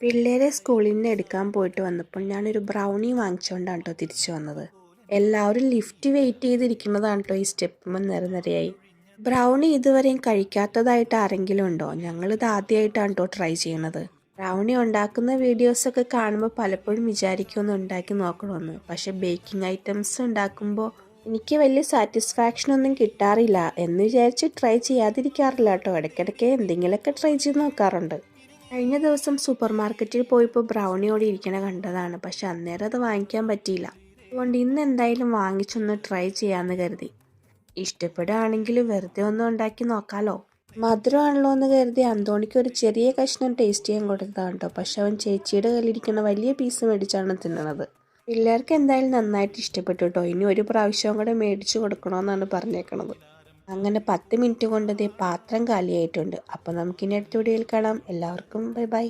പിള്ളേരെ സ്കൂളിൽ നിന്ന് എടുക്കാൻ പോയിട്ട് വന്നപ്പോൾ ഞാനൊരു ബ്രൗണി വാങ്ങിച്ചുകൊണ്ടാണ് കേട്ടോ തിരിച്ചു വന്നത്. എല്ലാവരും ലിഫ്റ്റ് വെയിറ്റ് ചെയ്തിരിക്കുന്നതാണ് കേട്ടോ ഈ സ്റ്റെപ്പുമ്പോൾ നിരനിരയായി ബ്രൗണി ഇതുവരെയും കഴിക്കാത്തതായിട്ട് ആരെങ്കിലും ഉണ്ടോ? ഞങ്ങളിത് ആദ്യമായിട്ടാണ് കേട്ടോ ട്രൈ ചെയ്യണത്. ബ്രൗണി ഉണ്ടാക്കുന്ന വീഡിയോസൊക്കെ കാണുമ്പോൾ പലപ്പോഴും വിചാരിക്കുമെന്ന് ഉണ്ടാക്കി നോക്കണമെന്ന് പക്ഷേ ബേക്കിംഗ് ഐറ്റംസ് ഉണ്ടാക്കുമ്പോൾ എനിക്ക് വലിയ സാറ്റിസ്ഫാക്ഷൻ ഒന്നും കിട്ടാറില്ല എന്ന് വിചാരിച്ച് ട്രൈ ചെയ്യാതിരിക്കാറില്ല കേട്ടോ ഇടയ്ക്കിടയ്ക്ക് എന്തെങ്കിലുമൊക്കെ ട്രൈ ചെയ്ത് നോക്കാറുണ്ട്. കഴിഞ്ഞ ദിവസം സൂപ്പർ മാർക്കറ്റിൽ പോയപ്പോൾ ബ്രൗണിയോട് ഇരിക്കണ കണ്ടതാണ്. പക്ഷെ അന്നേരം അത് വാങ്ങിക്കാൻ പറ്റിയില്ല. അതുകൊണ്ട് ഇന്ന് എന്തായാലും വാങ്ങിച്ചൊന്ന് ട്രൈ ചെയ്യാമെന്ന് കരുതി. ഇഷ്ടപ്പെടുകയാണെങ്കിൽ വെറുതെ ഒന്ന് ഉണ്ടാക്കി നോക്കാലോ. മധുരമാണല്ലോ എന്ന് കരുതി അന്തോണിക്ക് ഒരു ചെറിയ കഷ്ണം ടേസ്റ്റ് ചെയ്യാൻ കൊടുത്തതാണ് കേട്ടോ പക്ഷെ അവൻ ചേച്ചിയുടെ കയ്യിലിരിക്കുന്ന വലിയ പീസ് മേടിച്ചാണ് തിന്നണത്. പിള്ളേർക്ക് എന്തായാലും നന്നായിട്ട് ഇഷ്ടപ്പെട്ടു കേട്ടോ ഇനി ഒരു പ്രാവശ്യം കൂടെ മേടിച്ചു കൊടുക്കണമെന്നാണ് പറഞ്ഞേക്കണത്. അങ്ങനെ പത്ത് മിനിറ്റ് കൊണ്ട് ദേ പാത്രം കാലിയായിട്ടുണ്ട്. അപ്പോൾ നമുക്കിനി അടുത്ത വീഡിയോയിൽ കാണാം. എല്ലാവർക്കും ബൈ ബൈ.